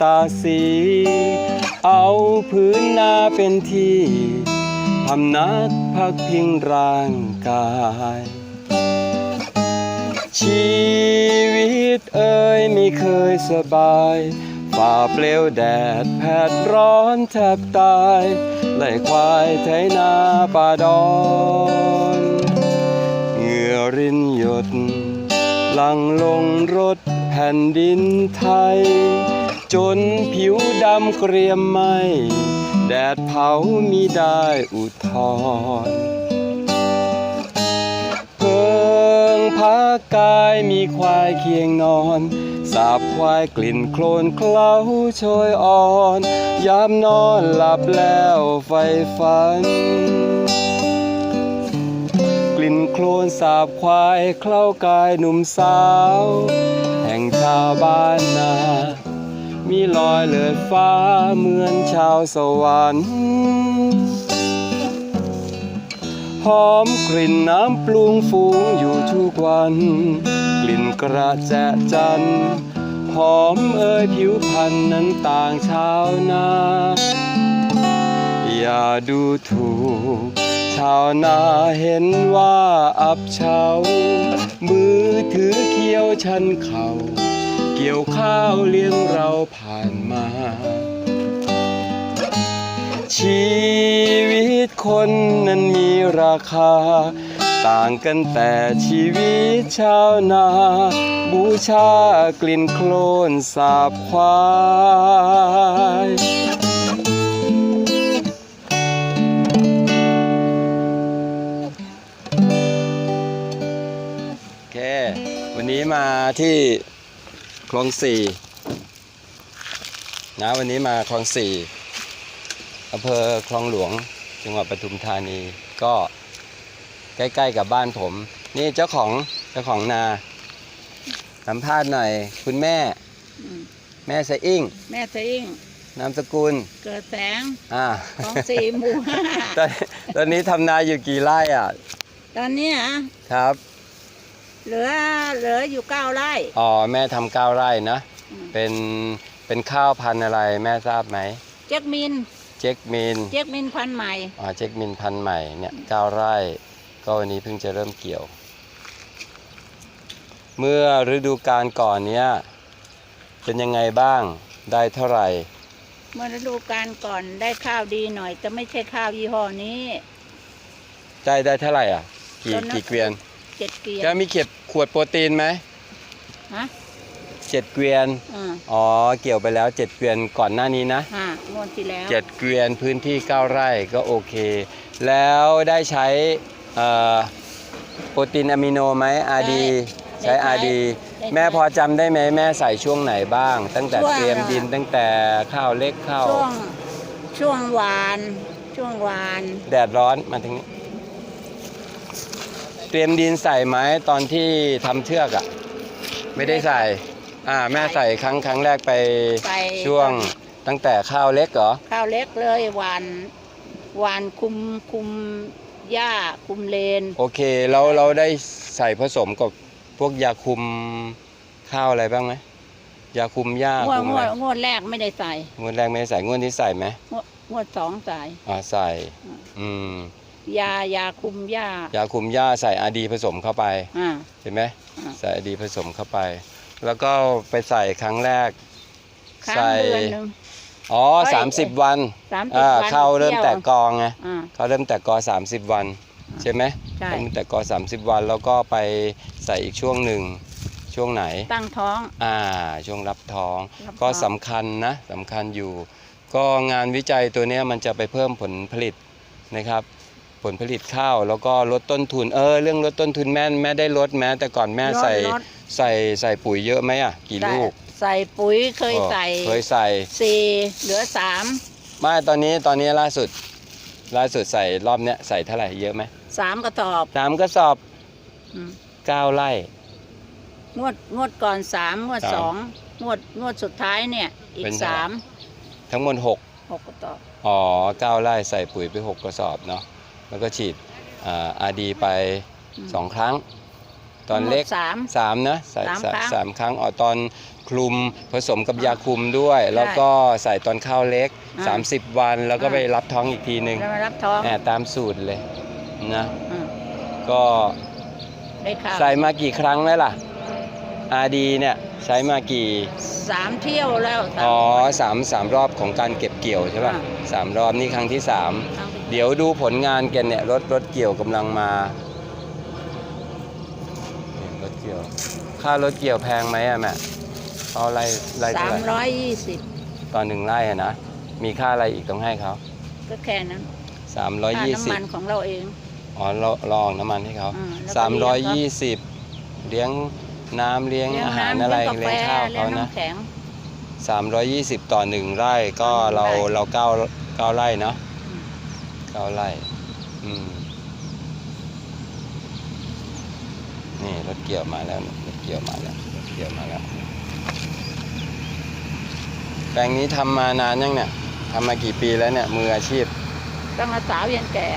ตาสี เอาพื้นนาเป็นที่พำนักพักพิงร่างกาย ชีวิตเอ่ยไม่เคยสบายฝ่าเปลวแดดแผดร้อนแทบตายไล่ควายไถนาป่าดอนเหงื่อรินหยดหลังลงรถแผ่นดินไทย จนผิวดำเกรียมไหมแดดเผามีได้อุทธรเพิงพักกายมีควายเคียงนอน สาบควายกลิ่นโคลนเคล้าโชยอ่อน ยามนอนหลับแล้วไฟฝัน กลิ่นโคลนสาบควายเคล้ากายหนุ่มสาว แห่งชาวบ้านนา มีรอยเลือดฟ้าเหมือนชาวสวรรค์หอมกลิ่นน้ำปรุงฟูงอยู่ทุกวัน กลิ่นกระแจจันหอมเอ่ยผิวพรรณนั้นต่างชาวนา อย่าดูถูก ชาวนาเห็นว่าอับเฉามือถือเคี้ยวชันเข่า เกี่ยวข้าวเลี้ยงเราผ่านมา ชีวิตคนนั้นมีราคา ต่างกันแต่ชีวิตชาวนา บูชากลิ่นโคลนสาบควายโอเควันนี้มาที่ คลองสี่นะวันนี้มาคลองสี่อำเภอคลองหลวงจังหวัดปทุมธานีก็ใกล้ๆกับบ้านผม นี่เจ้าของเจ้าของนาสัมภาษณ์หน่อย คุณแม่อืมแม่สะอิ่งแม่สอิงนามสกุล เกิดแสงอ่าของสี่หมู่ห้าตอนตอนนี้ทำนาอยู่กี่ไร่อะ ตอนเนี้ยครับ เหลือเหลืออยู่เก้าไร่ อ๋อแม่ทำเก้าไร่นะอืม เป็นเป็นข้าวพันธุ์อะไรแม่ทราบไหมเจ๊กมินเจ็กมินเจ๊กมินพันธุ์ใหม่ อ๋อเจ็กมินพันธุ์ใหม่เนี่ยเก้าไร่ ก็วันนี้เพิ่งจะเริ่มเกี่ยว เมื่อฤดูกาลก่อนเนี้ยเป็นยังไงบ้างได้เท่าไหร่ เมื่อฤดูกาลก่อนได้ข้าวดีหน่อย แต่ไม่ใช่ข้าวยี่ห้อนี้ ได้ได้เท่าไหร่อะ กี่ตอนนั้น กี่เกวียน เจ็ดเกวียนจะมีเก็บขวดโปรตีนไหมฮะเจ็ดเกวียน อ่าอ๋อ เกี่ยวไปแล้วเจ็ดเกวียนก่อนหน้านี้นะฮะงวดที่แล้วเจ็ดเกวียนพื้นที่เก้าไร่ก็โอเค แล้วได้ใช้เอ่อโปรตีนอะมิโนไหมอาดีใช้อาดีได้แม่พอจำได้ไหมแม่ใส่ช่วงไหนบ้าง ตั้งแต่ช่วงเตรียมดินตั้งแต่ข้าวเล็กข้าวช่วงช่วงหวาน ช่วงหวาน แดดร้อนมาถึงนี้ เตรียมดินใส่ไหมตอนที่ทำเชือกอะ่ะ ไม่ได้ใส่ อ่า แม่ใส่ครั้งครั้งแรกไปไปช่วงตั้งแต่ข้าวเล็กเหรอ ข้าวเล็กเลยหวานหวานคุมคุมหญ้าคุมเลน โอเคเราเราได้ใส่ผสมกับพวกยาคุมข้าวอะไรบ้างไหมยาคุมหญ้างวดคุมงอะวไรดงวดแรกไม่ได้ใส่งวดแรกไม่ได้ใส่งวดนี้ใส่ไหมงวดงวดสองใส่อ่าใส่ อืม ยายาคุมหญ้า ยาคุมหญ้าใส่อาดีผสมเข้าไป อ่า เห็นไหมอ่า ใส่อาดีผสมเข้าไป แล้วก็ไปใส่ครั้งแรก ค้างใส่ เดือนหนึ่ง อ๋อเอ้ย สามสิบวันสามสิบอ่าวันเข้าเริ่มที่ยวแตกกอไงอ่า เขาเริ่มแตกกอสามสิบวัน ใช่ไหมใช่ เริ่มแตกกอสามสิบวัน แล้วก็ไปใส่อีกช่วงหนึ่งช่วงไหน ตั้งท้อง อ่าช่วงรับท้องรับก็ท้องสำคัญนะสำคัญอยู่ ก็งานวิจัยตัวเนี้ยมันจะไปเพิ่มผลผลิตนะครับ ผลผลิตข้าว แล้วก็ลดต้นทุนเออเรื่องลดต้นทุนแม่แม่ได้ลดแม้ แต่ก่อนแม่ใส่ลด ใส่ใส่ปุ๋ยเยอะไหมอะกี่ใส่ลูกใส่ปุ๋ยเคยอ๋อใส่เคยใส่สี่เหลือสามไม่ตอนนี้ตอนนี้ล่าสุด ล่าสุดใส่รอบเนี้ยใส่เท่าไหร่เยอะไหมสามกระสอบสามกระสอบอืมเก้าไร่ งวดงวดก่อนสามงวดสามสองงวดงวดสุดท้ายเนี่ย อีเป็กนเท่าไหร่สามทั้งหมดหก หกกระสอบอ๋อเก้าไร่ใส่ปุ๋ยไปหกกระสอบเนาะ แล้วก็ฉีดอาดีไปมสองครั้ง ตอนเล็กทั้งหมดสามสามนะใส่สามใส่ครั้งสามครั้งอ๋อตอนคลุมผสมกับยาคุมด้วย แล้วก็ใส่ตอนข้าวเล็กอ่า30 วันแล้วก็อ่าไปรับท้องอีกทีหนึ่งแล้วมารับท้องแหมตามสูตรเลยนะอืมก็ได้ข่าวใส่มากี่ครั้งแล้วล่ะอาดีเนี่ยใช้มากี่สามเที่ยวแล้วสามอ๋อสามสามรอบของการเก็บเกี่ยวใช่ป่ะอ่าสามรอบนี่ครั้งที่สามครั้งที่ เดี๋ยวดูผลงานกันเนี่ยรถรถเกี่ยวกำลังมานี่รถเกี่ยว ค่ารถเกี่ยวแพงไหมอะแม่เอาไล่ไล่สาเท่ามไหร่ร้อยยี่สิบตอนหนึ่งไร่อะนะ มีค่าอะไรอีกต้องให้เขาก็แค่นั้นสามร้อยค่ายี่น้ำสิบมันของเราเอง อ๋อเราลองน้ำมันให้เขาอืมแล้วก็สามร้อยเลี้ยี่ยงสิบเลี้ยงน้ำเลี้ยงเลี้ยงอาหารน้ำอะไรเลี้ยงกาแฟเลี้ยงข้าวเลี้ยเขางนะ น้ำแข็งสามร้อยยี่สิบต่อหนึ่งไร่ก็หนึ่งเราไร่เราเก้าเก้าไร่เนาะอืมเก้าไร่อืมนี่รถเกี่ยวมาแล้วรถเกี่ยวมาแล้วรถเกี่ยวมาแล้ว แปลงนี้ทำมานานยังเนี่ยทำมากี่ปีแล้วเนี่ย มืออาชีพต้องอาสาวยันแก่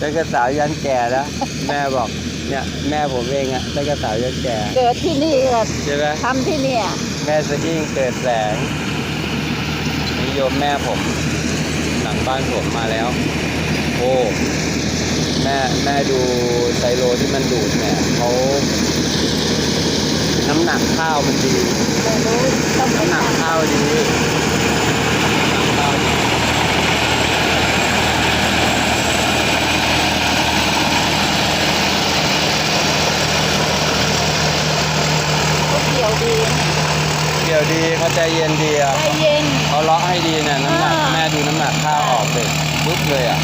ตั้งแต่สาวยันแก่แล้วแม่บอกเนี่ยแม่ผมเองอะตั้งแต่สาวยันแก่เกิดที่นี่ก็ใช่ไหมทำที่เนี่ยแม่สดิ้งเกิดแสงนิยมแม่ผมหลัง บ้านผมมาแล้ว โอ้แม่แม่ดูไซโลที่มันดูดเนี่ยเขาน้ำหนักข้าวมันดีไม่รู้ต้องไปน้ำหนักทำข้าวดีน้ำหนักข้าวดีเขาเกี่ยวดีเดี๋ยวดีเขาใจเย็นดีอะใจเย็นเขาเลาะให้ดีเนี่ยน้ำหนักอ่าแม่ดูน้ำหนัก ปุ๊บเลยอะ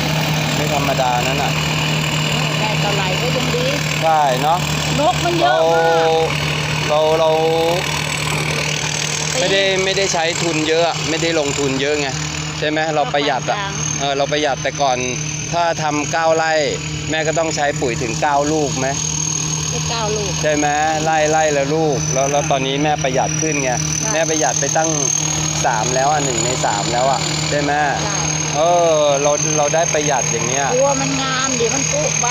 ไม่ธรรมดานั่นอะแม่เท่าไหร่ก็ยังดี ใช่เนาะ นกมันเยเรา อะมากเรา เราไม่ได้ไม่ได้ใช้ทุนเยอะอะไม่ได้ลงทุนเยอะไงใช่ไหมเราประหยัดอะ เออเราประหยัดแต่ก่อนถ้าทำเก้าไร่ แม่ก็ต้องใช้ปุ๋ยถึงเก้าลูกไหมได้เก้าลูก ใช่ไหมไล่ไล่ละลูก แล้วแล้วตอนนี้แม่ประหยัดขึ้นไงแม่ประหยัดไปตั้งสามแล้วอะหนึ่งในสามแล้วอะใช่ไหมได้ เออ เราเราได้ประหยัดอย่างเงี้ยตัวมันงามเดี๋ยวมันปุใบ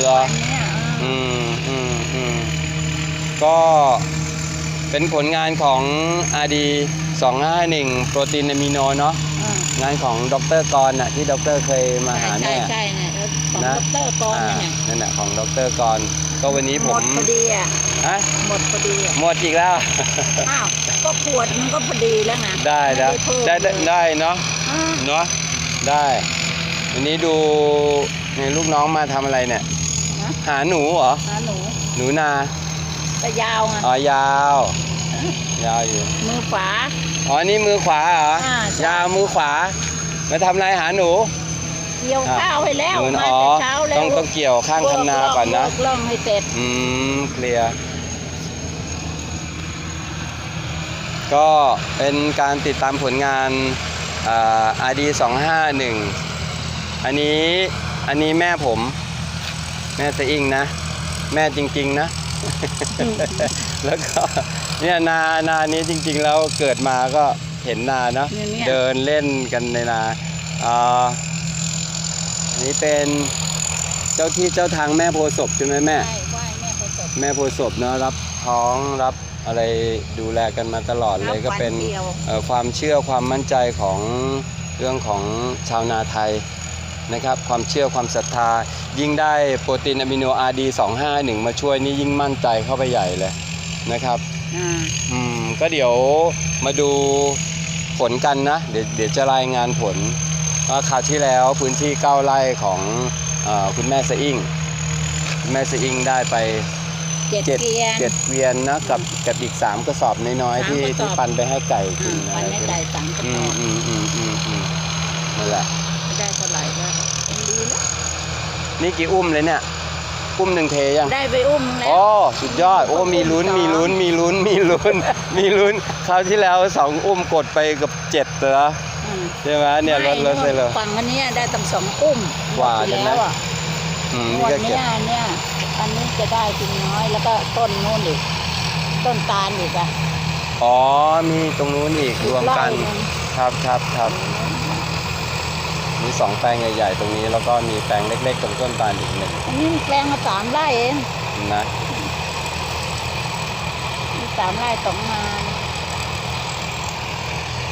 เหรอวันเนี้ยอืมอืมอืมก็เป็นผลงานของ RD 251 โปรตีนอะมิโนเนาะอ่างานของดรกรน่ะที่ดรเคยมาหาใช่แม่ ใช่เนี่ย ของนะดรกรอ่าเนี่ยนั่นแหละของดรกรก็วันนี้หผมดพอดีอะฮะหมดพอดีอะหมดอีกแล้ว อ้าวก็ขวดมันก็พอดีแล้วนะได้นะม่เพิ่มได้ได้เลยได้เนาะอ่าเนาะได้วันนี้ดูนี่ลูกน้องมาทำอะไรเนี่ยฮะหาหนูเหรอหาหนูหนูนาแต่ยาวไงอ๋อยาว ยาวอยู่ มือขวา อ๋อ นี่มือขวาเหรออ่าใช่ ยาวมือขวา มาทำอะไรหาหนู เกี่ยวข้าวให้แล้วหนูมาอ๋อแต่เช้าแล้วต้องต้องเกี่ยวข้างคันนาก่อนนะเลิกล่องให้เสร็จอืมเคลียร์ก็เป็นการติดตามผลงานอ่า RD 251อันนี้อันนี้แม่ผม แม่สะอิงนะ แม่จริง ๆ นะ แล้วก็เนี่ยนานานี้จริง ๆ แล้วเกิดมาก็เห็นนาเนาะเนี่ยเนี่ยเดินเล่นกันในนาอ่าอั นนี้เป็นเจ้าที่เจ้าทางแม่โพธิ์ศพใช่ไหมแม่ ใช่ไหว้แม่ประสบแม่โพธิ์ศพเนาะรับท้องรับอะไรดูแลกันมาตลอดเลยรับก็เป็นวันเดียวเอ่อความเชื่อความมั่นใจของเรื่องของชาวนาไทยนะครับ ความเชื่อความศรัทธา ยิ่งได้โปรตีนอะมิโนอาร์ดี251 มาช่วยนี่ยิ่งมั่นใจเข้าไปใหญ่เลยนะครับ อ่าอืมก็เดี๋ยวมาดูผลกันนะ เดี๋ยวเดี๋ยวจะรายงานผล ว่าคราวที่แล้วพื้นที่เก้าไร่ของเออคุณแม่สะอิ่งคุณแม่สะอิ่งได้ไปเจ็ดเจ็ดเกียนเจ็ดเกวียนนะกับกับอีกสามกระสอบน้อยๆสามที่กระสอบที่ปันไปให้ไก่กิอืนมอะวันไรนี้พวกไก่นี้สังกระอืสมอบอืมอืมอืมอืมนั่นแหละไม่ได้เท่าไหร่ก็ยังดีแล้วนี่กี่อุ้มเลยเนี่ยอุ้มหนึ่งเทยังได้ไปอุ้มแล้วอ๋อสุดยอดโอ้มีลุ้นมีลุ้นมีลุ้นมีลุ้นมีลุ้นคราวที่แล้วสองอุ้มกดไปเกับเจ็ดเลยนะอืม ใช่ไหมเนี่ยรถรถเลยเลยฝั่งอันเนี้ยได้ตั้งสองอุ้มกว่าหมดใช่ไหมแล้วอะอืมงนี่วดก็เก็เนี้บยเนี่ยอันนี้จะได้จริงน้อยแล้วก็ต้นนู่นอีกต้นตาลอีกอะอ๋อมีตรงนู้นอีกรวมกันไร่หงครับครับครับมีสองแปลงใหญ่ๆตรงนี้แล้วก็มีแปลงเล็กๆตรงต้นตาลอีกหนึ่งอันนี้แปลงมาสามไร่เองนะมีสามไร่สองงาน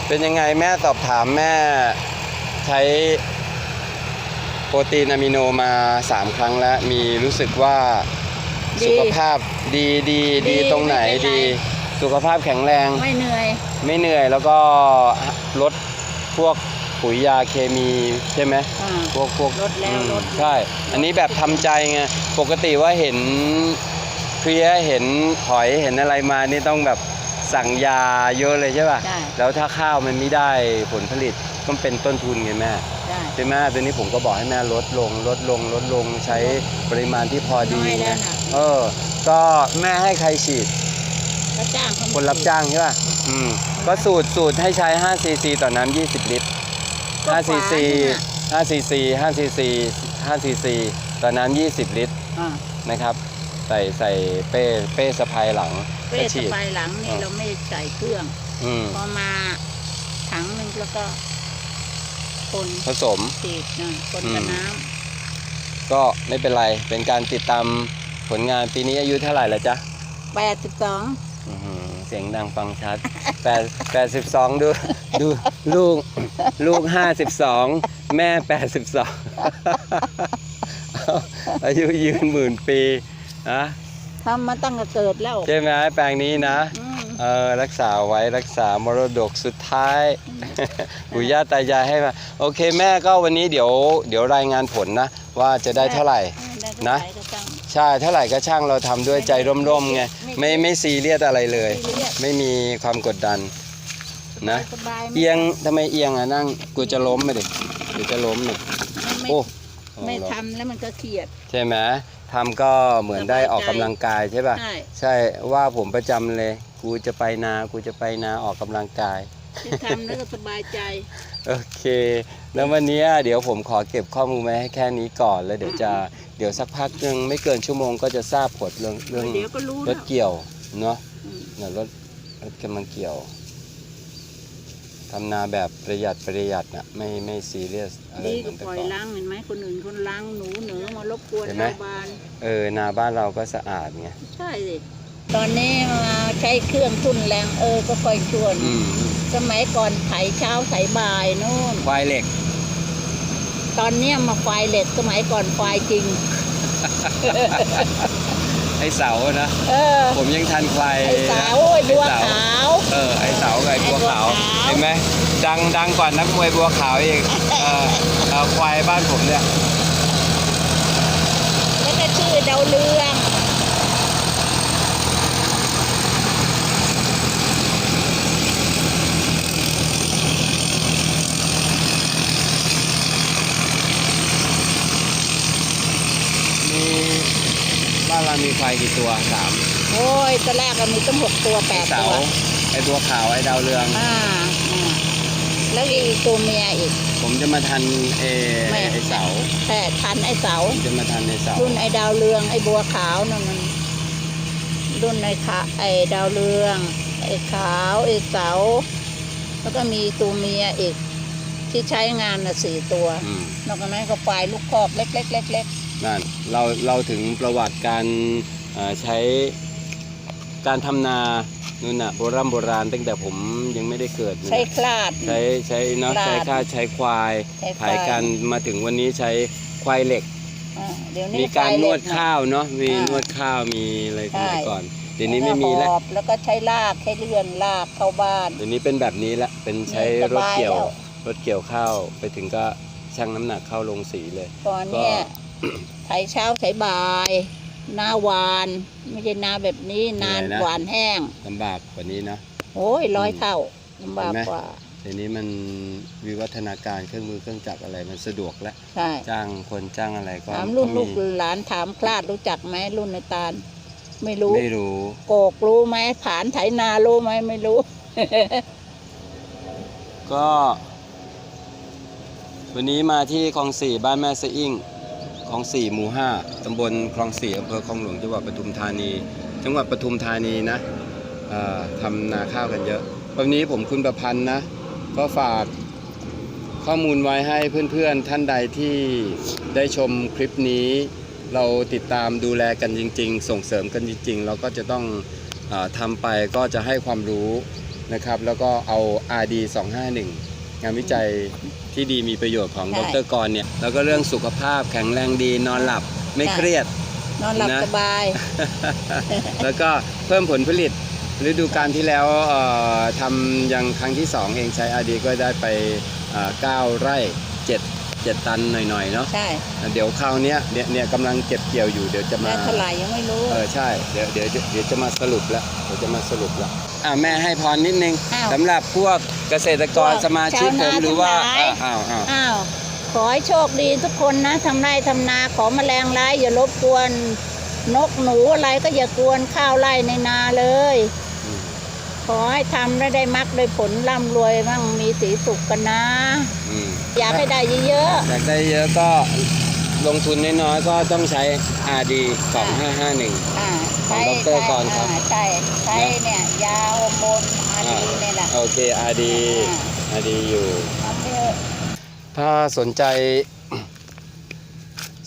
เป็นยังไงแม่สอบถามแม่ใช้โปรตีนอะมิโนมา 3 ครั้งแล้ว มีรู้สึกว่าสุขภาพดีดีดีตรงไหนดี สุขภาพแข็งแรง ไม่เหนื่อย ไม่เหนื่อยแล้วก็ลดพวกปุ๋ยยาเคมีใช่ไหมอ่าพวกพวกลดแล้วอืมลดใช่ อันนี้แบบทำใจไงปกติว่าเห็นเพลี้ยเห็นหอยเห็นอะไรมานี่ต้องแบบ สั่งยาเยอะเลยใช่ป่ะ ได้ แล้วถ้าข้าวมันไม่ได้ผลผลิตก็เป็นต้นทุนไงแม่ ได้ ใช่ไหมตัวนี้ผมก็บอกให้แม่ลดลง ลดลง ลดลงใช้ปริมาณที่พอดีน้อยแล้ไงวนะ เออ ก็แม่ให้ใครฉีด ก็จ้างเขามาคนรับจ้างใช่ป่ะ อืม ก็สูตรสูตรให้ใช้ 5 ซีซี ต่อน้ำ 20 ลิตร5ซีซี5ซีซี 5 ซีซี 5 ซีซี ต่อน้ำ 20 ลิตร อ่านะครับ ใส่ใส่เป้เป้สะพายหลังเป้ก็สฉีดบายหลังนี่อ่า เราไม่ใส่เครื่อง อืมพอมาถังหนึ่งแล้วก็ คนผสม ฉีดนะคนอืมกับน้ก็ไม่เป็นไร เป็นการติดตามผลงานปีนี้อายุเท่าไหร่แล้วจ๊ะำแปดสิบสองอื้อหือเสียงดังฟังชัดแปดแปดสิบสองดูดูลูกลูกห้าสิบสองแม่แปดสิบสองอายุยืนหมื่นปี นะทำมาตั้งแต่เกิดแล้ว ใช่ไหมแปลงนี้นะอืมเออรักษาไว้รักษามรดกสุดท้ายปู่ย่าตายายให้มา โอเคแม่ก็วันนี้เดี๋ยวเดี๋ยวรายงานผลนะ ว่าจะได้เท่าไหร่ได้เท่านะไหร่ก็จ้างใช่เท่าไหร่ก็ช่างเราทำด้วยใจร่มๆไงไม่ไม่ไม่ซีเรียสอะไรเลยซีเรียสไม่มีความกดดันนะสบายๆเอียงทำไมเอียงอะนั่งกูจะล้มไปดิกูจะล้มดิไม่โอ้ไม่ทำแล้วมันก็เครียด ใช่ไหม ทำก็เหมือนได้ออกกำลังกายใช่ป่ะ ใช่ ใช่ว่าผมประจำเลย กูจะไปนา กูจะไปนาออกกำลังกาย ที่ทำแล้วก็สบายใจ โอเค แล้ววันนี้เดี๋ยวผมขอเก็บข้อมูลไว้ให้แค่นี้ก่อนแล้วเดี๋ยวจะเดี๋ยวสักพักหนึงไม่เกินชั่วโมงก็จะทราบผลเรื่องเรื่องเดี๋ยวก็รู้รแล้วถเกี่ยวเนาะอืม เนี่ยรถรถกำลังเกี่ยว ทำนาแบบประหยัดประหยัดนะไม่ไม่ซีเรียสอะไรดีเหมืก็อนแต่ปล่อยก่อนล้างเห็นไหมคนอื่นคนล้างหนูเหนือมารบกวนเห็นไหมชาวบ้าน เออนาบ้านเราก็สะอาดไงใช่สิตอนนี้มาใช้เครื่องทุนแรงเออก็ค่อยชวน อืมสมัยก่อนไถเช้าไถบ่ายนู่น ควายเหล็ก ตอนเนี้ยมาไฟเหล็กสมัยก่อนไฟจริง ไอเสานะ เออ ผมยังทันควายไอ้สาวนะไอ้บัวไอ้เสขาว เออ ไอเสากับไอบัวขาวไอ้บัวขาว เห็นไหม ดังดังกว่านักมวยบัวขาวอีกเออเออควายบ้านผมเนี่ยแล้วก็ชื่อดาวเรือง มีบ้าน เรามีควายกี่ตัวสามโอ้ยตอนแรกก็มีตั้งหกตัวแปดเสาตัวไอบัวขาวไอดาวเรือง อ่าอ่าแล้วอีกตัวเมียอีก ผมจะมาทันเอไม่ ไอเสาแค่ทันไอ้เสา ผมจะมาทันไอเสารุ่นไอ้ดาวเรืองไอ้บัวขาวนั่นมัน รุ่นไอ้ขาไอ้ดาวเรือง ไอ้ขาวไอ้เสา แล้วก็มีตัวเมียอีก ที่ใช้งานน่ะสี่ตัว อืมนอกจากนั้นก็ควายลูกคอกเล็กๆเล็ก นั่นเราเราถึงประวัติการเอ่อใช้การทำนานู่นน่ะโบราณโบราณตั้งแต่ผมยังไม่ได้เกิดๆนู่นใช้น่ะคลาด ใช้ใช้เนาะปลาใช้ข้าวใช้ควายใช้ควายขายกันมาถึงวันนี้ใช้ควายเหล็กอ่าเดี๋ยวนี้มีการควนเล็วดนะข้าวเนาะมีอ่านนวดข้าวมีอะไรสใช่มัยก่อนเดี๋ยวนี้ไม่มีแล้วหอบแล้วก็ใช้ลากใช้เลื่อนลากเข้าบ้านเดี๋ยวนี้เป็นแบบนี้ละเป็นใช้นี่สรถบายเกี่ยวแล้วรถเกี่ยวข้าวไปถึงก็ชั่งน้ำหนักเข้าลงสีเลยก่อนเนี่ยก็ ไถเช้าไถบ่าย หน้าหวาน ไม่ใช่นาแบบนี้นานหวานแห้ง ลำบากกว่านี้นะโอ้ยร้อยเท่าลำบากเห็นไหมกว่าเดี๋ยวนี้มันวิวัฒนาการเครื่องมือเครื่องจักรอะไรมันสะดวกแล้ว ใช่ จ้างคนจ้างอะไรก็ถามรุ่นก็ลูกมีหลานถามคลาดรู้จักไหมรุ่นในตาล ไม่รู้ ไม่รู้ โกกรู้ไหมผานไถนารู้ไหมไม่รู้ ก็ วันนี้มาที่คลองสี่บ้านแม่สะอิ่ง คลองสี่หมู่ห้าตำบลคลองสี่อำเภอคลองหลวงจังหวัดปทุมธานี จังหวัดปทุมธานีนะทำนาข้าวกันเยอะ วันนี้ผมคุณประพันธ์นะ ก็ฝากข้อมูลไว้ให้เพื่อนๆท่านใดที่ได้ชมคลิปนี้ เราติดตามดูแลกันจริง ๆ ส่งเสริมกันจริง ๆ เราก็จะต้องออทำไปก็จะให้ความรู้นะครับ แล้วก็เอา RD 251 งานวิจัยที่ดีมีประโยชน์ของใช่ดรกรเนี่ยแล้วก็เรื่องสุขภาพแข็งแรงดีนอนหลับไม่ใช่เครียด นอนหลับนะสบาย แล้วก็เพิ่มผลผลิตฤดูการที่แล้วเอ่อทำอย่างครั้งที่ 2 เองใช้อาดีก็ได้ไปเอ่อ9ไร่ 7 7ตันหน่อยๆเนาะใช่เดี๋ยวคราวเนี้ยเนี่ยเนี่ยกำลังเก็บเกี่ยวอยู่เดี๋ยวจะมาแม่เท่าไหร่ยังไม่รู้เออใช่เดี๋ยวเดี๋ยวเดี๋ยวจะมาสรุปแล้วเดี๋ยวจะมาสรุปแล้วอ่าแม่ให้พรนิดนึงอ้าวสำหรับพวกเกษตรกรพวกสมาชิกผชาวมนาหรือว่าทั้งหลายอ้าวอ้าวอ้าวขอให้โชคดีทุกคนนะทำไร่ทำนาขอแมลงร้ายอย่ารบกวนนกหนูอะไรก็อย่ากวนข้าวไร่ในนาเลยอืมขอให้ทำแล้วได้มักได้ผลร่ำรวยมั่งมีสีสุขกันนะ อืมอยากให้ได้เยอะอยากได้เยอะก็ลงทุนน้อยๆก็ต้องใช้ RD 2551 ๆอ่าใช่ของดรกรครับ อ่าใช่ใช่เนี่ยยาฮอร์โมนอาดีเนี่ยแหละ โอเค RD RD อยู่ ทำเถอะถ้าสนใจ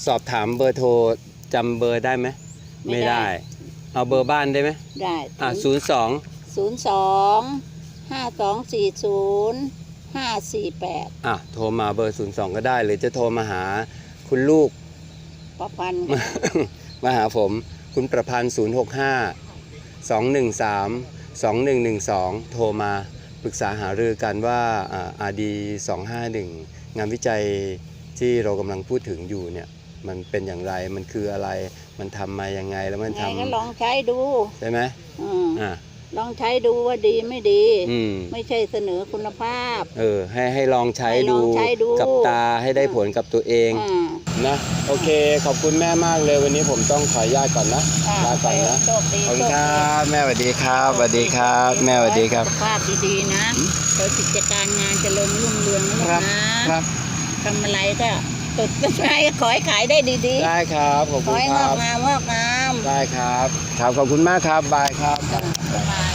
สอบถามเบอร์โทรจำเบอร์ได้ไหมเอาเบอร์บ้านได้ไหมได้อะ02ศูนย์สองห้าสองสี่ศูนย์ ห้าสี่แปดอะโทรมาเบอร์ 02 ก็ได้ หรือจะโทรมาหาคุณลูก ประพันธ์มาหาผม คุณประพันธ์ 065 213 2112 โทรมาปรึกษาหารือกันว่าอาดี251 งานวิจัยที่เรากำลังพูดถึงอยู่เนี่ย มันเป็นอย่างไรมันคืออะไรมันทำมายังไงแล้วมันไงทก็ลองใช้ดูำใช่ไหมอืม อะ ลองใช้ดูว่าดีไม่ดี อืม ไม่ใช่เสนอคุณภาพ เออ ให้ให้ลองใช้ให้ลดูองใช้ดู กับตาให้ได้ผลกับตัวเองอ่านะ โอเค ขอบคุณแม่มากเลยวันนี้ผมต้องขออนุญาตก่อนนะอ่าลาก่อนนะโชคดีขอบคุณโชคดีรับแม่สวัสดีครับสวัสดีครับ แม่สวัสดีครับ สุขภาพดีๆนะโดยกิจการงานเจริญรุ่งเรืองนะครับ นะ ครับ ทำอะไรก็ ตดไปขอให้ขายได้ดีได้ครับ ขอบๆขคุอณให้คงอรักบ งามงอกงาม ได้ครับ ครับ ขอบคุณมากครับ บายครับ บาย